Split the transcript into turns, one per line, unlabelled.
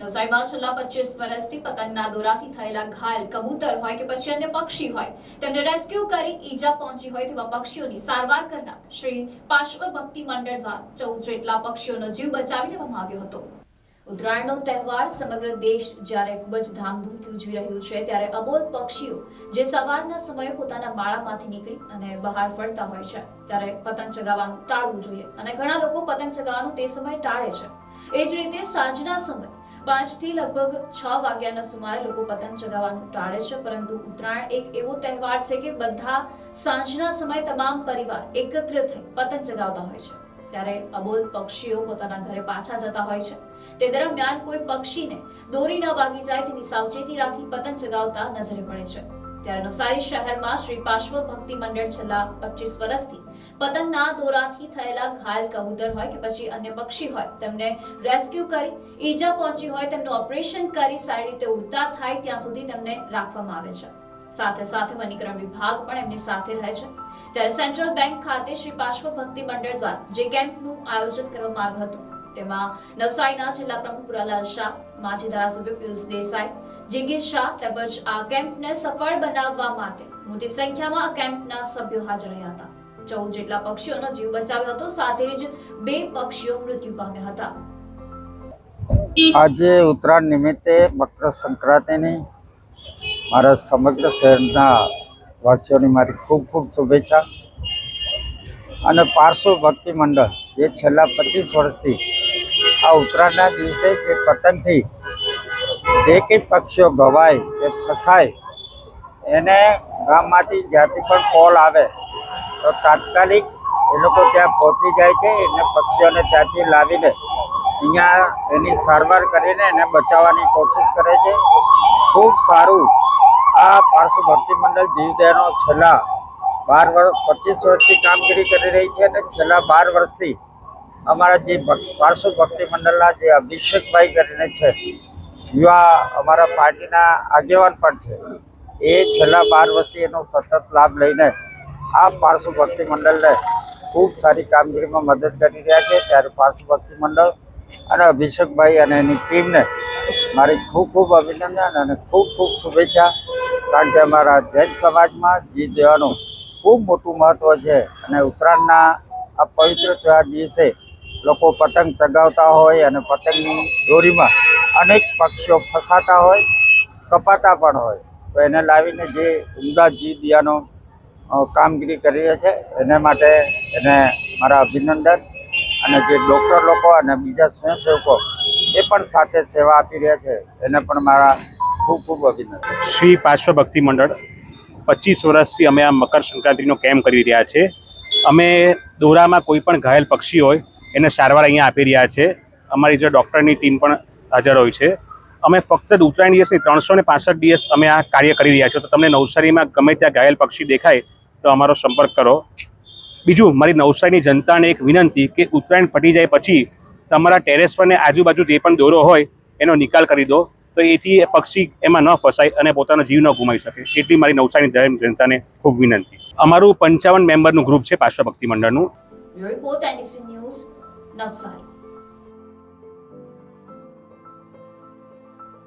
નવસારીમાં છેલ્લા પચીસ વર્ષથી પતંગના દોરાથી થયેલા ઘાયલ કબૂતર હોય કે પછી અન્ય પક્ષી હોય, તેમને રેસ્ક્યુ કરી ઈજા પહોંચી હોય તેવા પક્ષીઓની સારવાર કરનાર શ્રી પાર્શ્વ ભક્તિ મંડળ દ્વારા ચૌદ જેટલા પક્ષીઓનો જીવ બચાવી લેવામાં આવ્યો હતો. ઉત્તરાયણનો તહેવાર સમગ્ર દેશ જ્યારે ખૂબ જ ધામધૂમથી ઉજવી રહ્યું છે, ત્યારે અબોલ પક્ષીઓ જે સવારના સમયે પોતાના માળામાંથી નીકળી અને બહાર ફરતા હોય છે, ત્યારે પતંગ ચગાવવાનું ટાળવું જોઈએ અને ઘણા લોકો પતંગ ચગાવવાનું તે સમયે ટાળે છે. એ જ રીતે સાંજના સમયે પાંચથી લગભગ છ વાગ્યાના સુમારે લોકો પતંગ ચગાવવાનું ટાળે છે, પરંતુ ઉત્તરાયણ એક એવો તહેવાર છે કે બધા સાંજના સમયે તમામ પરિવાર એકત્ર થઈ પતંગ ચગાવતા હોય છે. ત્યારે અબોલ પક્ષીઓ પોતાના ઘરે પાછા જતા હોય છે. તે દરમિયાન કોઈ પક્ષીને દોરી ન વાગી જાય તેની સાવચેતી રાખી પતંગ ચગાવતા નજરે પડે છે. ત્યારે નવસારી શહેરમાં શ્રી પાર્શ્વ ભક્તિ મંડળ છેલ્લા પચીસ વર્ષથી પતંગના દોરાથી થયેલા ઘાયલ કબૂતર હોય કે પછી અન્ય પક્ષી હોય, તેમને રેસ્ક્યુ કરી, ઈજા પહોંચી હોય, તેમનું ઓપરેશન કરી સારી રીતે ઉડતા થાય ત્યાં સુધી તેમને રાખવામાં આવે છે. સાથે સાથે વનીકરણ વિભાગ પણ એમની સાથે રહે છે. ત્યારે સેન્ટ્રલ બેંક ખાતે શ્રી પાર્શ્વ ભક્તિ મંડળ દ્વારા જે કેમ્પનું આયોજન કરવામાં આવ્યું હતું તેમાં નવસારીના જિલ્લા પ્રમુખ પુરાલાલ શાહ, માજી ધારાસભ્ય પિયુષ દેસાઈ, જિગીર શાહ તેમજ આ કેમ્પને સફળ બનાવવા માટે મોટી સંખ્યામાં આ કેમ્પના સભ્યો હાજર રહ્યા હતા. ચૌદ જેટલા પક્ષીઓનો જીવ બચાવ્યો હતો, સાથે જ બે પક્ષીઓ મૃત્યુ પામ્યા હતા.
આજે ઉત્તરાયણ નિમિત્તે મકર સંક્રાંતિની મારા સમગ્ર શહેરના વાસીઓની મારી ખૂબ ખૂબ શુભેચ્છા અને પાર્શ્વ ભક્તિ મંડળ જે છેલ્લા પચીસ વર્ષથી આ ઉત્તરાયણના દિવસે જે પતંગથી જે કંઈ પક્ષીઓ ગવાય કે ફસાય, એને ગામમાંથી જ્યાંથી પણ કોલ આવે, તો તાત્કાલિક એ લોકો ત્યાં પહોંચી જાય છે, એને પક્ષીઓને ત્યાંથી લાવીને અહીંયા એની સારવાર કરીને એને બચાવવાની કોશિશ કરે છે. ખૂબ સારું આ પાર્શ્વ ભક્તિ મંડળ જીવદયાનો છેલ્લા બાર વર્ષ પચીસ વર્ષથી કામગીરી કરી રહી છે અને છેલ્લા બાર વર્ષથી અમારા જે પાર્શ્વ ભક્તિ મંડળના જે અભિષેકભાઈ કરીને છે, યુવા અમારા પાર્ટીના આગેવાન પણ છે, એ છેલ્લા બાર વર્ષથી એનો સતત લાભ લઈને આ પાર્શ્વ ભક્તિ મંડળને ખૂબ સારી કામગીરીમાં મદદ કરી રહ્યા છે. ત્યારે પાર્શ્વ ભક્તિ મંડળ અને અભિષેકભાઈ અને એની ટીમને મારી ખૂબ ખૂબ અભિનંદન અને ખૂબ ખૂબ શુભેચ્છા, કારણ કે અમારા જૈન સમાજમાં જીત દેવાનું ખૂબ મોટું મહત્ત્વ છે અને ઉત્તરાયણના આ પવિત્ર તહેવાર દિવસે લોકો પતંગ ચગાવતા હોય અને પતંગની દોરીમાં અનેક પક્ષીઓ ફસાતા હોય, કપાતા પણ હોય. તો એને લાવીને જે ઉમદા જીવ દિયાનો કામગીરી કરી રહ્યા છે, એને માટે એને મારા અભિનંદન. અને જે ડૉક્ટર લોકો અને બીજા સ્વયંસેવકો એ પણ સાથે સેવા આપી રહ્યા છે, એને પણ મારા ખૂબ ખૂબ અભિનંદન.
શ્રી પાર્શ્વ ભક્તિ મંડળ, પચીસ વર્ષથી અમે આ મકર સંક્રાંતિનો કેમ્પ કરી રહ્યા છે અમે દોરામાં કોઈ પણ ઘાયલ પક્ષી હોય એને સારવાર અહીંયા આપી રહ્યા છે. અમારી જે ડૉક્ટરની ટીમ પણ હાજર હોય છે. અમે ફક્ત ઉત્તરાયણ દિવસની ત્રણસો ને પાસઠ દિવસ અમે આ કાર્ય કરી રહ્યા છીએ. તો તમને નવસારીમાં ગમે ત્યાં ઘાયલ પક્ષી દેખાય તો અમારો સંપર્ક કરો. બીજું, મારી નવસારીની જનતાને એક વિનંતી કે ઉત્તરાયણ પટી જાય પછી તમારા ટેરેસ પર ને આજુબાજુ જે પણ દોરો હોય એનો નિકાલ કરી દો. તો એથી એ પક્ષી એમાં ન ફસાય અને પોતાનો જીવ ન ગુમાવી શકે. એટલી મારી નવસારી જનતાને ખૂબ વિનંતી. અમારું પંચાવન મેમ્બરનું ગ્રુપ છે પાર્શ્વ ભક્તિ મંડળનું
રિપોર્ટ ન્યૂઝ નવસારી